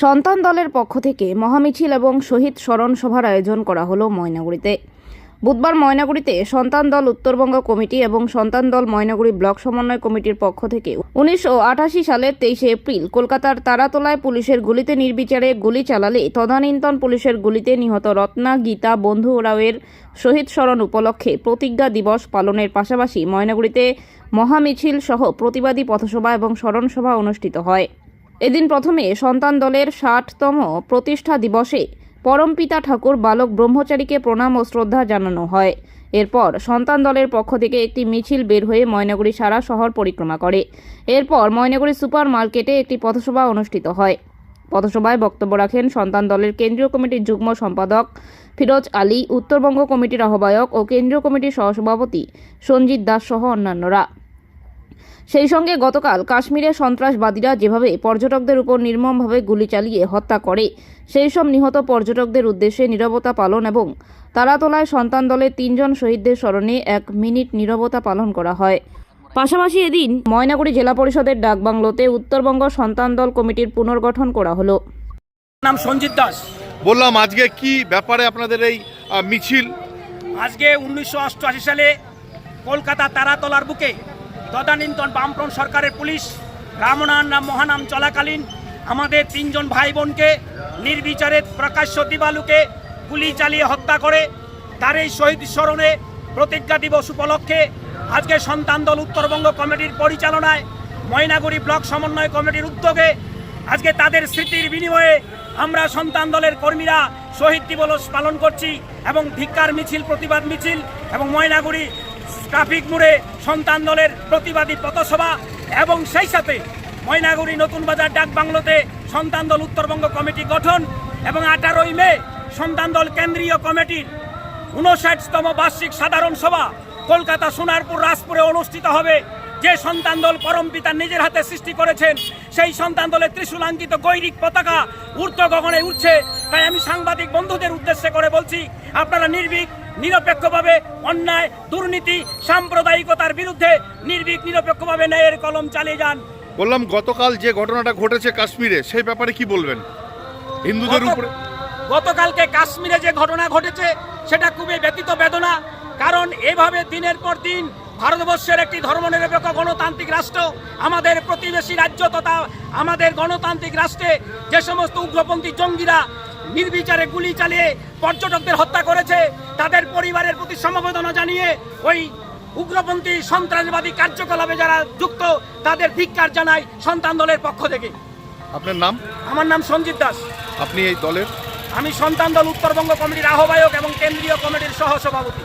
সন্তান দলের পক্ষ থেকে মহামিছিল এবং শহীদ স্মরণ সভার আয়োজন করা হলো ময়নাগুড়িতে। বুধবার ময়নাগুড়িতে সন্তান দল উত্তরবঙ্গ কমিটি এবং সন্তান দল ময়নাগুড়ি ব্লক সমন্বয় কমিটির পক্ষ থেকে উনিশশো আটাশি সালের তেইশে এপ্রিল কলকাতার তারাতলায় পুলিশের গুলিতে নির্বিচারে গুলি চালালে তদানীন্তন পুলিশের গুলিতে নিহত রত্না, গীতা, বন্ধু ওরাওয়ের শহীদ স্মরণ উপলক্ষে প্রতিজ্ঞা দিবস পালনের পাশাপাশি ময়নাগুড়িতে মহামিছিল সহ প্রতিবাদী পথসভা এবং স্মরণসভা অনুষ্ঠিত হয়। এদিন প্রথমে সন্তান দলের ষাটতম প্রতিষ্ঠা দিবসে পরমপিতা ঠাকুর বালক ব্রহ্মচারীকে প্রণাম ও শ্রদ্ধা জানানো হয়। এরপর সন্তান দলের পক্ষ থেকে একটি মিছিল বের হয়ে ময়নাগুড়ি সারা শহর পরিক্রমা করে। এরপর ময়নাগুড়ি সুপার মার্কেটে একটি পথসভা অনুষ্ঠিত হয়। পথসভায় বক্তব্য রাখেন সন্তান দলের কেন্দ্রীয় কমিটির যুগ্ম সম্পাদক ফিরোজ আলী, উত্তরবঙ্গ কমিটির আহ্বায়ক ও কেন্দ্রীয় কমিটির সহসভাপতি সঞ্জিত দাস সহ অন্যান্যরা। সেই সঙ্গে গতকাল কাশ্মীরে সন্ত্রাসবাদীরা যেভাবে পর্যটকদের উপর নির্মমভাবে গুলি চালিয়ে হত্যা করে সেই সব নিহত পর্যটকদের উদ্দেশ্যে নীরবতা পালন এবং তারাতলায় সন্তান দলের তিনজন শহীদদের স্মরণে এক মিনিট নীরবতা পালন করা হয়। পাশাপাশি এদিন ময়নাগুড়ি জেলা পরিষদের ডাকবাংলোতে উত্তরবঙ্গ সন্তান দল কমিটির পুনর্গঠন করা হলো। নাম সঞ্জিত দাস। বললাম আজকে কি ব্যাপারে আপনাদের এই মিছিল? আজকে উনিশশো অষ্টআশি সালে কলকাতা তারাতলার বুকে তদানীন্তন বামফ্রন্ট সরকারের পুলিশ রামনান নাম, মহানাম চলাকালীন আমাদের তিনজন ভাই বোনকে নির্বিচারে প্রকাশ্য দিবালুকে গুলি চালিয়ে হত্যা করে, তার এই শহীদ স্মরণে প্রতিজ্ঞা দিবস উপলক্ষে আজকে সন্তান দল উত্তরবঙ্গ কমিটির পরিচালনায় ময়নাগুড়ি ব্লক সমন্বয় কমিটির উদ্যোগে আজকে তাদের স্মৃতির বিনিময়ে আমরা সন্তান দলের কর্মীরা শহীদ দিবস পালন করছি এবং ধিক্কার মিছিল, প্রতিবাদ মিছিল এবং ময়নাগুড়ি ট্রাফিক মোড়ে সন্তান দলের প্রতিবাদী পথসভা এবং সেই সাথে ময়নাগুড়ি নতুন বাজার ডাক বাংলোতে সন্তান দল উত্তরবঙ্গ কমিটি গঠন এবং আঠারোই মে সন্তান দল কেন্দ্রীয় কমিটির উনষাটতম বার্ষিক সাধারণ সভা। কলকাতা সোনারপুর রাজপুরে অনুষ্ঠিত হবে। যে সন্তান দল পরম পিতা নিজের হাতে সৃষ্টি করেছেন সেই সন্তান দলের ত্রিশূলাঙ্কিত গৈরিক পতাকা ঊর্ধ্ব গগনে উঠছে। তাই আমি সাংবাদিক বন্ধুদের উদ্দেশ্যে করে বলছি আপনারা নির্ভীক নিরপেক্ষভাবে অন্যায় দুর্নীতি সাম্প্রদায়িকতার বিরুদ্ধে নির্ভীক নিরপেক্ষভাবে ন্যায়ের কলম চালিয়ে যান। বললাম গতকাল যে ঘটনাটা ঘটেছে কাশ্মীরে সেই ব্যাপারে কি বলবেন? হিন্দুদের উপরে গতকালকে কাশ্মীরে যে ঘটনা ঘটেছে সেটা খুবই ব্যতীত বেদনা। কারণ এভাবে দিনের পর দিন ভারতবর্ষের একটি ধর্মনিরপেক্ষ গণতান্ত্রিক রাষ্ট্র আমাদের প্রতিবেশী রাজ্য তথা আমাদের গণতান্ত্রিক রাষ্ট্রে যে সমস্ত উগ্রপন্থী জঙ্গিরা নির্বিচারে গুলি চালিয়ে পর্যটকদের হত্যা করেছে তাদের পরিবারের প্রতি সমবেদনা জানিয়ে ওই উগ্রপন্থী সন্ত্রাসবাদী কার্যকলাপে যারা যুক্ত তাদের ধিক্কার জানাই সন্তান দলের পক্ষ থেকে। আপনার নাম? আমার নাম সঞ্জিত দাস। আপনি এই দলের? আমি সন্তান দল উত্তরবঙ্গ কমিটির আহ্বায়ক এবং কেন্দ্রীয় কমিটির সহ সভাপতি